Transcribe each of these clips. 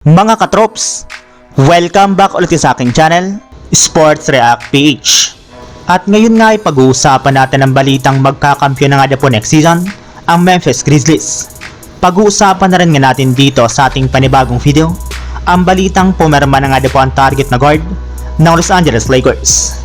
Mga katrops, welcome back ulit sa aking channel, Sports React PH. At ngayon nga ay pag-uusapan natin ang balitang magkakampyon na nga na po next season, ang Memphis Grizzlies. Pag-uusapan na rin nga natin dito sa ating panibagong video, ang balitang pumerma na nga na po ang target na guard ng Los Angeles Lakers.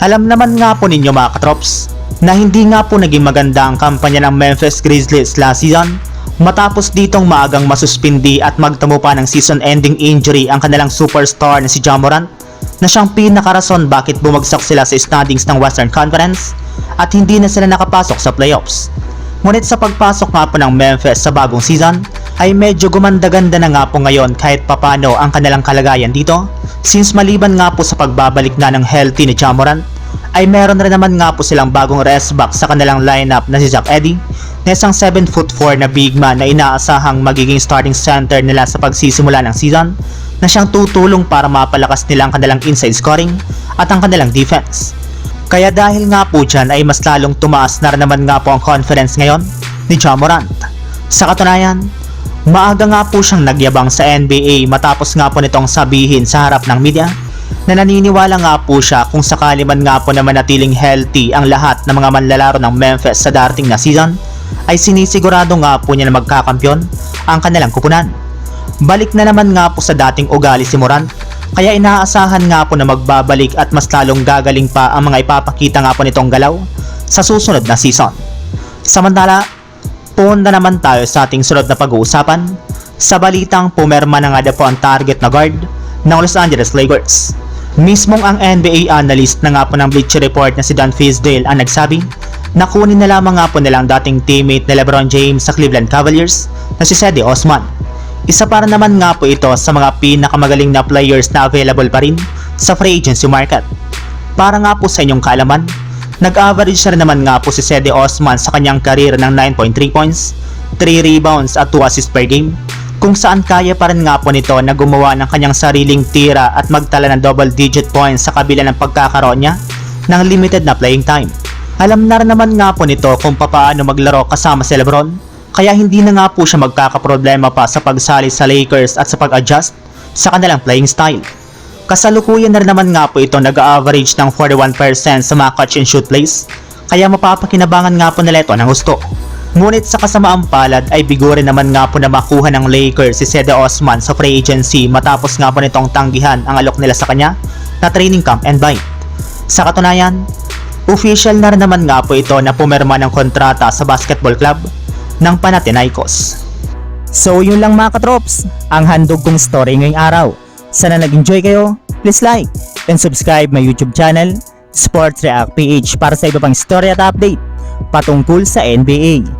Alam naman nga po ninyo mga katrops na hindi nga po naging maganda ang kampanya ng Memphis Grizzlies last season matapos ditong maagang masuspindi at magtamo pa ng season-ending injury ang kanilang superstar na si Ja Morant na siyang pinakarason bakit bumagsak sila sa standings ng Western Conference at hindi na sila nakapasok sa playoffs. Ngunit sa pagpasok nga po ng Memphis sa bagong season ay medyo gumanda-ganda na nga po ngayon kahit papano ang kanilang kalagayan dito since maliban nga po sa pagbabalik na ng healthy ni Ja Morant ay meron rin naman nga po silang bagong rest back sa kanilang lineup na si Zach Eddy na isang 7 foot 4 na big man na inaasahang magiging starting center nila sa pagsisimula ng season na siyang tutulong para mapalakas nila ang kanilang inside scoring at ang kanilang defense. Kaya dahil nga po dyan ay mas lalong tumaas na naman nga po ang confidence ngayon ni Ja Morant. Sa katunayan, maaga nga po siyang nagyabang sa NBA matapos nga po nitong sabihin sa harap ng media na naniniwala nga po siya kung sakali man nga po na manatiling healthy ang lahat ng mga manlalaro ng Memphis sa darating na season ay sinisigurado nga po niya na magkakampyon ang kanilang kupunan. Balik na naman nga po sa dating ugali si Morant kaya inaasahan nga po na magbabalik at mas lalong gagaling pa ang mga ipapakita nga po nitong galaw sa susunod na season. Samantala, punta naman tayo sa ating sunod na pag-uusapan sa balitang pumerma na nga po ang target na guard ng Los Angeles Lakers. Mismong ang NBA analyst na nga po ng Bleacher Report na si Don Fisdale ang nagsabi na kunin na lamang nga po nilang dating teammate na LeBron James sa Cleveland Cavaliers na si Cedi Osman. Isa para naman nga po ito sa mga pinakamagaling na players na available pa rin sa free agency market. Para nga po sa inyong kaalaman, nag-average na naman nga po si Cedi Osman sa kanyang career ng 9.3 points, 3 rebounds at 2 assists per game kung saan kaya pa rin nga po nito na gumawa ng kanyang sariling tira at magtala ng double digit points sa kabila ng pagkakaroon niya ng limited na playing time. Alam na rin naman nga po nito kung papaano maglaro kasama si Lebron, kaya hindi na nga po siya magkakaproblema pa sa pagsali sa Lakers at sa pag-adjust sa kanilang playing style. Kasalukuyan na rin naman nga po ito nag-average ng 41% sa mga catch and shoot plays, kaya mapapakinabangan nga po nila ito ng gusto. Ngunit sa kasamaang palad ay bigo rin naman nga po na makuha ng Lakers si Cedi Osman sa free agency matapos nga po nitong tanggihan ang alok nila sa kanya na training camp and bite. Sa katunayan, official na rin naman nga po ito na pumirma ng kontrata sa basketball club ng Panathinaikos. So yun lang mga katrops, ang handog kong story ngayong araw. Sana nag-enjoy kayo, please like and subscribe my YouTube channel, Sports React PH para sa iba pang story at update patungkol sa NBA.